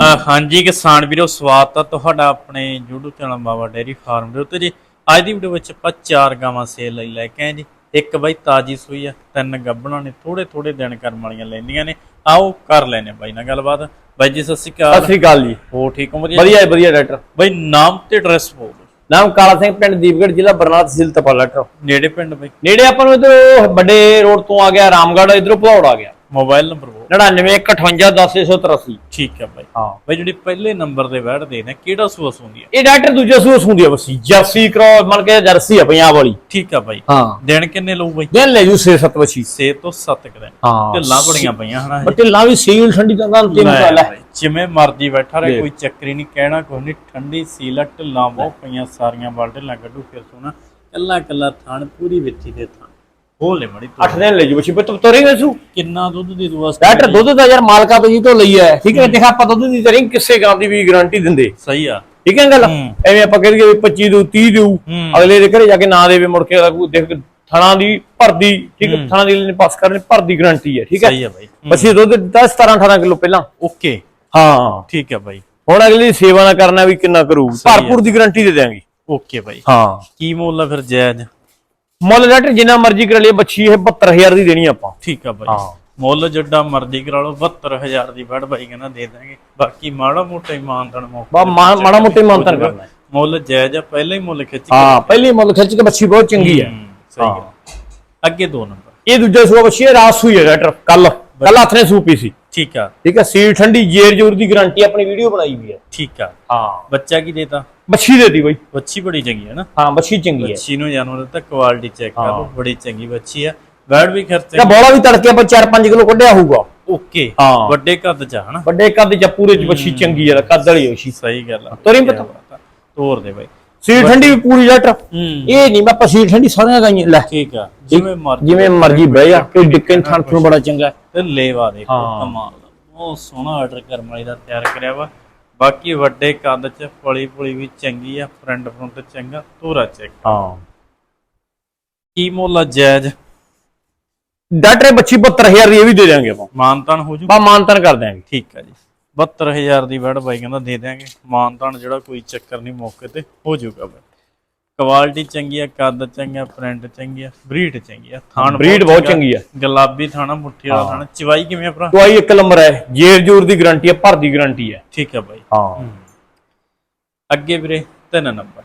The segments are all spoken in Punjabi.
ਹਾਂਜੀ ਕਿਸਾਨ ਵੀਰੋ ਸਵਾਗਤ ਆ ਤੁਹਾਡਾ ਆਪਣੇ YouTube channel Baba dairy farm ਦੇ ਉੱਤੇ ਜੀ। ਅੱਜ ਦੀ ਵੀਡੀਓ ਵਿੱਚ ਆਪਾਂ ਚਾਰ ਗਾਵਾਂ ਸੇਲ ਲਈ ਲੈ ਕੇ ਆਏ ਜੀ। ਇੱਕ ਬਾਈ ਤਾਜੀ ਸੂਈ ਆ ਤਿੰਨ ਗੱਬਣਾ ਨੇ ਥੋੜੇ ਥੋੜੇ ਦਿਨ ਕਰਮ ਵਾਲੀਆਂ ਲੈਂਦੀਆਂ ਨੇ। ਆਓ ਕਰ ਲੈਨੇ ਬਾਈ ਨਾਲ ਗੱਲਬਾਤ। ਬਾਈ ਜੀ ਸਤਿ ਸ਼੍ਰੀ ਸਤਿ ਅਕਾਲ ਸ੍ਰੀ ਅਕਾਲ ਜੀ। ਹੋ ਠੀਕ ਹੋ? ਵਧੀਆ ਵਧੀਆ ਵਧੀਆ ਡਾਕਟਰ। ਬਾਈ ਨਾਮ ਤੇ ਐਡਰੈਸ ਬੋਲ। ਨਾਮ ਕਾਲਾ ਸਿੰਘ ਪਿੰਡ ਦੀਪਗੜ੍ਹ ਜ਼ਿਲ੍ਹਾ ਬਰਨਾਲਾ ਤਹਿਸੀਲ ਤਪਾਲਾ ਡਾਕਟਰ। ਨੇੜੇ ਪਿੰਡ ਬਾਈ? ਨੇੜੇ ਆਪਾਂ ਨੂੰ ਇਧਰੋਂ ਵੱਡੇ ਰੋਡ ਤੋਂ ਆ ਗਿਆ ਰਾਮਗੜ੍ਹ ਇਧਰੋਂ ਭੌੜ ਆ ਗਿਆ। ਮੋਬਾਈਲ ਨੰਬਰ ਬੋਲ 9915810183 ਠੀਕ ਆ ਬਾਈ ਹਾਂ ਬਾਈ ਜਿਹੜੀ ਪਹਿਲੇ ਨੰਬਰ ਦੇ ਵੈੜ ਦੇ ਨੇ ਕਿਹੜਾ ਸੂਆ ਹੁੰਦੀ ਆ ਇਹ ਡਾਕਟਰ ਦੂਜੇ ਸੂਸ ਹੁੰਦੀ ਆ ਬਸੀ ਜਰਸੀ ਕਰੋ ਮਨ ਕੇ ਜਰਸੀ ਆ ਪੰਜਾਬ ਵਾਲੀ ਠੀਕ ਆ ਬਾਈ ਹਾਂ ਦਿਨ ਕਿੰਨੇ ਲਊ ਬਾਈ ਦਿਨ ਲੈ ਜੂ 6-7 ਬਸੀ 6 ਤੋਂ 7 ਕਦੇ ਹਾਂ ਢਿੱਲਾਂ ਬੜੀਆਂ ਪਈਆਂ ਹਨਾ ਬਟ ਢਿੱਲਾਂ ਵੀ ਸੀਲ ਠੰਡੀ ਤਾਂ ਗੱਲ ਤੇ ਜਿਵੇਂ ਮਰਜ਼ੀ ਬੈਠਾ ਰਹੇ। ਕੋਈ ਚੱਕਰੀ ਨਹੀਂ ਕਹਿਣਾ ਕੋਈ ਨਹੀਂ ਠੰਡੀ ਸੀਲਾ ਢਿੱਲਾਂ ਬਹੁਤ ਪਈਆਂ ਸਾਰੀਆਂ ਬਾਲ ਢਿੱਲਾਂ ਕੱਢੂ ਫਿਰ ਸੋਣਾ ਕੱਲਾ ਕੱਲਾ ਥਣ ਪੂਰੀ ਵਿੱਥੀ ਦੇ ਥਣ। ਹੋਲੇ ਮੜੀ ਤੂੰ 8 ਦਿਨ ਲੈ ਜੂ ਬਸੀ ਬਤ ਤੋਰੀ ਵਸੂ ਕਿੰਨਾ ਦੁੱਧ ਦੇ ਦੂ ਵਾਸਤੇ? ਡਾਕਟਰ ਦੁੱਧ ਦਾ ਯਾਰ ਮਾਲਕਾ ਤੋਂ ਜੀ ਤੋਂ ਲਈ ਹੈ। ਠੀਕ ਹੈ ਦੇਖ ਆਪਾਂ ਦੁੱਧ ਦੀ ਤਰੀ ਕਿਸੇ ਗਾਂ ਦੀ ਵੀ ਗਾਰੰਟੀ ਦਿੰਦੇ। ਸਹੀ ਆ। ਠੀਕ ਹੈ ਗੱਲ? ਹੂੰ। ਐਵੇਂ ਆਪਾਂ ਕਹਿੰਦੇ ਵੀ 25 ਦੂ 30 ਦੂ ਹੂੰ। ਅਗਲੇ ਦੇ ਘਰੇ ਜਾ ਕੇ ਨਾ ਦੇਵੇ ਮੁੜ ਕੇ ਦੇਖ ਥਣਾ ਦੀ ਭਰਦੀ ਠੀਕ ਹੈ ਥਣਾ ਦੀ ਪਾਸ ਕਰਨੀ ਭਰਦੀ ਗਾਰੰਟੀ ਹੈ ਠੀਕ ਹੈ? ਸਹੀ ਆ ਬਾਈ। ਬਸੀ ਦੁੱਧ 10 17 18 ਕਿਲੋ ਪਹਿਲਾਂ। ਓਕੇ। ਹਾਂ। ਠੀਕ ਆ ਬਾਈ। ਹੁਣ ਅਗਲੀ ਸੇਵਾ ਨਾ ਕਰਨਾ ਵੀ ਕਿੰਨਾ ਕਰੂ ਹੈ। ਭਰਪੂਰ ਦੀ ਗਾਰੰਟੀ ਦੇ ਦਿਆਂਗੇ। Okay bye. ਹਾਂ। ਕੀ ਮੁੱਲ ਆ ਫਿਰ ਜਾਇਜ਼ ਮੁੱਲ ਡਾਕਟਰ ਜਿੰਨਾ ਮਰਜ਼ੀ ਕਰ ਲਈਏ ਬੱਚੀ ਇਹ 72000 ਦੀ ਦੇਣੀ ਆਪਾਂ। ਠੀਕ ਆ ਬਾਈ। ਹਾਂ। ਮੁੱਲ ਜਿੱਡਾ ਮਰਜ਼ੀ ਕਰਾ ਲਓ 72000 ਦੀ ਵੜ ਬਾਈ ਕਹਿੰਦਾ ਦੇ ਦਾਂਗੇ। ਬਾਕੀ ਮਾੜਾ ਮੋਟਾ ਇਮਾਨਦਾਰ ਮੌਕਾ ਬਾ ਮਾੜਾ ਮੋਟਾ ਹੀ ਮਾਨਤਾਨ ਕਰਨਾ ਹੈ। ਮੁੱਲ ਜਾਇਜ਼ ਆ ਪਹਿਲਾਂ ਹੀ ਮੁੱਲ ਖਿੱਚ ਕੇ ਹਾਂ ਪਹਿਲੀ ਮੁੱਲ ਖਿੱਚ ਕੇ ਬੱਚੀ ਬਹੁਤ ਚੰਗੀ ਹੈ ਹੂੰ, ਸਹੀ ਆ ਅੱਗੇ ਦੋ ਨੰਬਰ। ਇਹ ਦੂਜਾ ਸੂਆ ਬੱਚੀ ਹੈ ਰਾਤ ਸੂਈ ਹੈ ਡਾਕਟਰ ਕੱਲ ਕੱਲ ਹੱਥ ਨੇ ਸੂਪੀ ਸੀ। ਠੀਕ ਆ। ਠੀਕ ਹੈ ਸੀਲ ਠੰਡੀ ਜੇਰ ਜੂਰ ਦੀ ਗਾਰੰਟੀ ਆਪਣੀ ਵੀਡੀਓ ਬਣਾਈ ਵੀ ਹੈ ਠੀਕ ਆ। ਹਾਂ। ਬੱਚਾ ਕੀ ਦੇਤਾ? ਬੱਚੀ ਦੇਤੀ ਬਈ। ਬੱਚੀ ਬੜੀ ਚੰਗੀ ਹੈ ਨਾ। ਹਾਂ ਬੱਚੀ ਚੰਗੀ ਹੈ ਬੱਚੀ ਨੂੰ ਜਾਨਵਰ ਦਿੱਤਾ ਕੁਆਲਿਟੀ ਚੈੱਕ ਕਰ ਲਓ ਬੜੀ ਚੰਗੀ ਬੱਚੀ ਆ। ਬੈਡ ਵੀ ਖਰਚੇ ਤਾਂ ਬੋਲਾ ਵੀ ਤੜਕੇ ਆਪਾਂ 4-5 ਕਿਲੋ ਕੱਢਿਆ ਹੋਊਗਾ। ਓਕੇ। ਹਾਂ। ਵੱਡੇ ਕੱਦ ਚ ਆ, ਹਨਾ। ਵੱਡੇ ਕੱਦ ਚ ਪੂਰੇ ਚ ਬੱਚੀ ਚੰਗੀ ਹੈ ਕੱਦ ਵਾਲੀ ਬੱਚੀ ਸਹੀ ਗੱਲ ਆ। ਤੋਰੀ ਪਤਾ। ਤੋਰ ਦੇ ਬਾਈ। ਸੀਲ ਠੰਡੀ ਵੀ ਪੂਰੀ ਹੂੰ। ਇਹ ਨਹੀਂ ਮੈਂ ਆਪਾਂ ਸੀਲ ਠੰਡੀ ਸਾਰੀਆਂ ਗਾਈਆਂ ਲੈ। ਠੀਕ ਆ ਜਿਵੇਂ ਮਰਜ਼ੀ ਜਿਵੇਂ ਮਰਜ਼ੀ ਬਹਿ ਜਾ ਕੋਈ ਡਿੱਕਨ ਥਣ ਥਣ ਬੜਾ ਚੰਗਾ। ਤੇ ਲੇਵਾ ਦੇਖੋ। ਕਮਾਲ ਦਾ ਬਹੁਤ ਸੋਹਣਾ ਆਰਡਰ ਕਰਮ ਵਾਲੀ ਦਾ ਤਿਆਰ ਕਰਿਆ ਵਾ। ਬਾਕੀ ਵੱਡੇ ਕੱਦ ਚ ਪਲੀ ਪੁਲੀ ਵੀ ਚੰਗੀ ਆ ਫਰੰਟ ਫਰੰਟ ਚੰਗਾ ਤੋਰਾ ਚੈੱਕ ਹਾਂ। ਕੀ ਮੁੱਲ ਜਾਇਜ਼? ਡਾਕਟਰ ਇਹ ਬੱਚੀ 72000 ਦੀ ਇਹ ਵੀ ਦੇ ਦਿਆਂਗੇ ਆਪਾਂ। ਮਾਨਤਾਨ ਹੋ ਜੂ? ਬਾ ਮਾਨਤਨ ਕਰ ਦਿਆਂਗੇ। ਠੀਕ ਆ ਜੀ। 72000 ਦੀ ਵੜ ਬਾਈ ਕਹਿੰਦਾ ਦੇ ਦਿਆਂਗੇ। ਮਾਨਤਾਨ ਜਿਹੜਾ ਕੋਈ ਚੱਕਰ ਨਹੀਂ ਮੌਕੇ ਤੇ ਹੋ ਜਾਊਗਾ ਬਾਈ। ਕੁਆਲਿਟੀ ਚੰਗੀ ਆ ਕੱਦ ਚੰਗਾ ਪ੍ਰਿੰਟ ਚੰਗੀ ਆ ਬਰੀਡ ਚੰਗੀ ਆ ਥਾਣ ਬਰੀਡ ਬਹੁਤ ਚੰਗਾ, ਆ। ਗੁਲਾਬੀ ਥਾਣਾ ਮੁੱਠੀ ਵਾਲਾ ਥਾਣਾ ਚਵਾਈ ਕਿਵੇਂ ਆ ਭਰਾ? ਦਵਾਈ ਇੱਕ ਨੰਬਰ ਹੈ। ਜੇਰ ਜੂਰ ਦੀ ਗਾਰੰਟੀ ਹੈ ਭਰ ਦੀ ਗਾਰੰਟੀ ਹੈ। ਠੀਕ ਆ ਬਾਈ। ਹਾਂ। ਅੱਗੇ ਵੀਰੇ ਤਿੰਨ ਨੰਬਰ।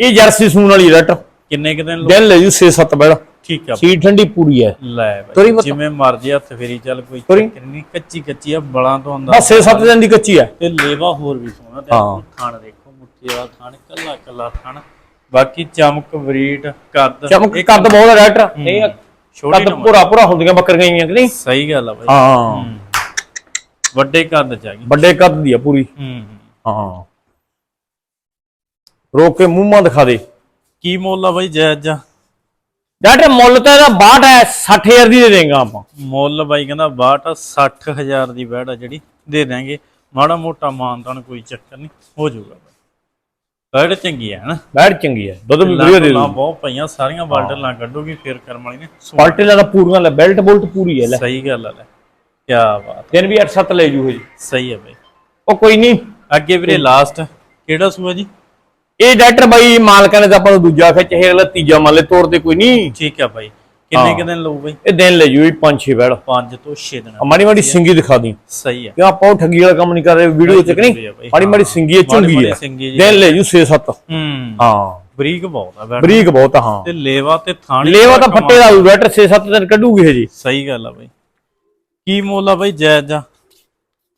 ਇਹ ਜਰਸੀ ਸੂਣ ਵਾਲੀ ਡਾਕਟਰ ਕਿੰਨੇ ਕੁ ਦਿਨ ਲੋ ਦਿਨ ਲੈ ਜੂ 6-7 ਬੈਲ ਠੀਕ ਆ। ਸੀਲ ਠੰਡੀ ਪੂਰੀ ਹੈ। ਲੈ ਤੋਰੀ ਬਾਈ। ਜਿਵੇਂ ਮਰਜ਼ੀ ਹੱਥ ਫੇਰੀ ਚੱਲ ਕੋਈ ਤੋਰੀ। ਚੱਕਰ ਨਹੀਂ ਕੱਚੀ ਕੱਚੀ ਆ ਬਲਾਂ ਤੋਂ ਅੰਦਰ ਬਸ 6-7 ਦਿਨ ਦੀ ਕੱਚੀ ਹੈ। ਤੇ ਲੇਵਾ ਹੋਰ ਵੀ ਸੋਹਣਾ ਤੇ ਹਾਂ। ਥਾਣ ਦੇਖੋ ਮੁੱਠੀ ਵਾਲਾ ਥਾਣ ਕੱਲਾ ਕੱਲਾ ਥਾਣ। ਬਾਕੀ ਚਮਕ ਬਰੀਡ ਕੱਦ ਚਮਕ ਕੱਦ ਬਹੁਤ ਹੈ ਡਾਕਟਰ ਨਹੀਂ ਛੋਟੀ ਕੱਦ ਨਾ ਪੂਰਾ ਪੂਰਾ ਹੁੰਦੀਆਂ ਬੱਕਰੀਆਂ ਹੀ ਆ ਕਿ ਨਹੀਂ? ਸਹੀ ਗੱਲ ਆ ਬਾਈ। ਹਾਂ। ਹੂੰ। ਵੱਡੇ ਕੱਦ ਚ ਆ ਗਈ। ਵੱਡੇ ਕੱਦ ਦੀ ਆ ਪੂਰੀ। ਹੂੰ ਰੋਕ ਕੇ ਮੂੰਹ ਮਾਂ ਦਿਖਾ ਦੇ। ਕੀ ਮੁੱਲ ਆ ਬਾਈ ਜਾਇਜ਼ ਜਾ ਡਾਕਟਰ ਮੁੱਲ ਤਾਂ ਇਹਦਾ 62 ਹੈ 60000 ਦੀ ਦੇ ਦੇਂਗਾ ਆਪਾਂ। ਮੁੱਲ ਬਾਈ ਕਹਿੰਦਾ 62 60000 ਦੀ ਆ ਜਿਹੜੀ ਦੇ ਦਾਂਗੇ ਮਾੜਾ ਮੋਟਾ ਮਾਨਤਾਨ ਕੋਈ ਚੱਕਰ ਨਹੀਂ ਹੋ ਜਾਊਗਾ ਬੈੜ ਚੰਗੀ ਹੈ ਹਨਾ? ਬੈਠ ਚੰਗੀ ਹੈ ਦੁੱਧ ਵੀ ਵਧੀਆ ਦੇ ਬਹੁਤ ਪਈਆਂ ਸਾਰੀਆਂ ਬਾਲਟਲਾਂ ਕੱਢੂਗੀ ਫੇਰ ਕਰਮ ਵਾਲੀ ਨੇ। ਪਾਲਟੇ ਦਾ ਪੂਰੀਆਂ ਲੈ ਬੈਲਟ ਬੁਲਟ ਪੂਰੀ ਹੈ ਲੈ। ਸਹੀ ਗੱਲ ਆ ਲੈ। ਕੀ ਬਾਤ। ਦਿਨ ਵੀ 8-7 ਲੈ ਜੂ ਜੀ। ਸਹੀ ਹੈ ਬਾਈ। ਉਹ ਕੋਈ ਨਹੀਂ। ਅੱਗੇ ਵੀਰੇ ਲਾਸਟ ਕਿਹੜਾ ਸੂਆ ਜੀ? ਇਹ ਡਾਕਟਰ ਬਾਈ ਮਾਲਕਾਂ ਨੇ ਤਾਂ ਆਪਾਂ ਨੂੰ ਦੂਜਾ ਖਿੱਚ ਇਹ ਅਗਲਾ ਤੀਜਾ ਮੰਨ ਲੈ ਤੋਰ ਤੇ ਕੋਈ ਨਹੀਂ। ਠੀਕ ਹੈ ਬਾਈ। ਕਿੰਨੇ ਕਿ ਦਿਨ ਲਊ ਬਾਈ? ਇਹ ਦਿਨ ਲੈ ਜੂ 5-6 ਬੈੜ। 5 ਤੋਂ 6 ਦਿਨ ਮਾੜੀ ਮਾੜੀ ਸਿੰਗੀ ਦਿਖਾ ਦੀ। ਸਹੀ ਹੈ ਕਿਉਂ ਆਪਾਂ ਉਹ ਠੱਗੀ ਵਾਲਾ ਕੰਮ ਨਹੀਂ ਕਰ ਰਹੇ ਵੀਡੀਓ ਚ ਕਿ ਨਹੀਂ? ਮਾੜੀ ਮਾੜੀ। ਸਿੰਗੀ ਸਿੰਗੀ ਜੀ। ਦਿਨ ਲੈ ਜੂ 6-7 ਹੂੰ। ਹਾਂ। ਬਰੀਕ ਬਹੁਤ ਆ ਬੈਠ ਬਰੀਕ ਬਹੁਤ ਆ, ਹਾਂ। ਤੇ ਲੇਵਾ ਤੇ ਥਾਣੀ ਲੇਵਾ ਤਾਂ ਬੜਾ ਫੱਟੇ ਦਾ ਬੈਟਰ 6-7 ਦਿਨ ਕੱਢੂਗੀ ਹਜੇ। ਸਹੀ ਗੱਲ ਆ ਬਾਈ। ਕੀ ਮੁੱਲ ਆ ਬਾਈ ਜਾਇਜ਼ ਆ?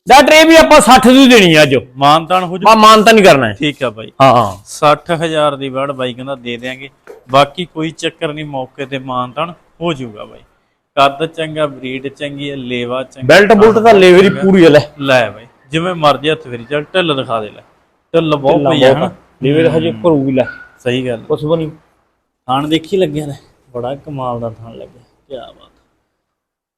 ਡਾਕਟਰ ਇਹ ਵੀ ਆਪਾਂ 60 ਦੀ ਦੇਣੀ ਆ ਅੱਜ। ਮਾਨਤਾਨ ਹੋ ਜੂ। ਮੈਂ ਮਾਨਤਾ ਨਹੀਂ ਕਰਨਾ ਹੈ। ਠੀਕ ਆ ਬਾਈ। ਹਾਂ। ਹਾਂ 60000 ਦੀ ਵੜ ਬਾਈ ਕਹਿੰਦਾ ਦੇ ਦਿਆਂਗੇ। ਬਾਕੀ ਕੋਈ ਚੱਕਰ ਨਹੀਂ ਮੌਕੇ ਤੇ ਮਾਨਤਾਨ ਹੋ ਜਾਊਗਾ ਬਾਈ। ਕੱਦ ਚੰਗਾ ਬਰੀਡ ਚੰਗੀ ਹੈ ਲੇਵਾ ਚੰਗਾ। ਬੈਲਟ ਬੁਲਟ ਦਾ ਲੇਵਰੀ ਪੂਰੀ ਹੈ ਲੈ। ਲੈ ਬਾਈ ਜਿਵੇਂ ਮਰਜ਼ੀ ਹੱਥ ਫੇਰੀ ਚੱਲ ਢਿੱਲ ਦਿਖਾ ਦੇ ਲੈ। ਢਿੱਲ ਬਹੁਤ ਪਈ ਆ। ਹਨਾ। ਲੇਵਰ ਹਜੇ ਭਰੂਗੀ ਲੈ। ਸਹੀ ਗੱਲ। ਕੁਛ ਬਣੀ ਥਾਣ ਦੇਖੀ ਲੱਗਿਆ ਨੇ? ਬੜਾ ਕਮਾਲ ਦਾ ਥਾਣ ਲੱਗਿਆ। ਕੀ ਬਾਤ।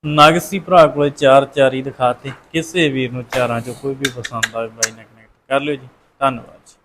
ਨਗਸੀ ਭਰਾ ਕੋਲੇ ਚਾਰ ਚਾਰੀ ਦਿਖਾਤੇ ਕਿਸੇ ਵੀਰ ਨੂੰ ਚਾਰਾਂ ਚੋਂ ਕੋਈ ਵੀ ਪਸੰਦ ਆਵੇ ਬਾਈ ਨਾਲ ਕਨੈਕਟ ਕਰ ਲਿਓ ਜੀ। ਧੰਨਵਾਦ ਜੀ।